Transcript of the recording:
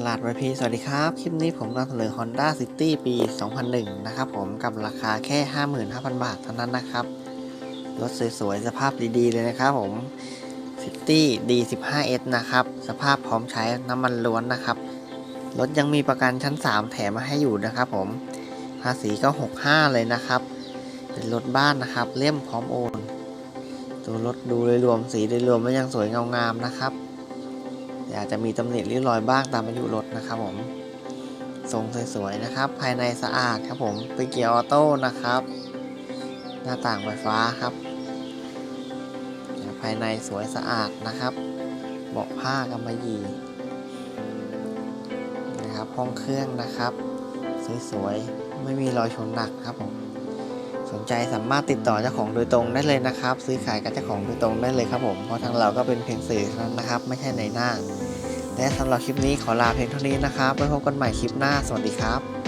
ตลาดวพีสวัสดีครับ คลิปนี้ผมนำเสนอ Honda City ปี 2001 นะครับผมกับราคาแค่ 55,000 บาทเท่านั้นนะครับ รถสวยๆ สภาพดีๆ เลยนะครับผม City D15S นะครับ สภาพพร้อมใช้น้ำมันล้วนนะครับ รถยังมีประกันชั้น 3 แถมมาให้อยู่นะครับผม ภาษีก็ 65 เลยนะครับ เป็นรถบ้านนะครับ เล่มพร้อมโอน ตัวรถดูโดยรวมสีโดยรวมไม่ยังสวยเงางามนะครับ อาจจะมีตำหนิริ้วรอยบ้างตามอายุรถนะครับผมทรงสวยๆนะครับ ภายในสะอาดครับผมเป็นเกียร์ออโต้นะครับ หน้าต่างไฟฟ้าครับ ภายในสวยสะอาดนะครับ เบาะผ้ากำมะหยี่นะครับห้องเครื่องนะครับ สวยๆ ไม่มีรอยชนหนักครับผม สนใจสามารถติดต่อเจ้าของโดยตรงได้เลยนะครับ ซื้อขายกับเจ้าของโดยตรงได้เลยครับผมเพราะทางเราก็เป็นเพียงสื่อนั้นนะครับ ไม่ใช่ในหน้า และสำหรับคลิปนี้ขอลาเพียงเท่านี้นะครับไว้พบกันใหม่คลิปหน้าสวัสดีครับ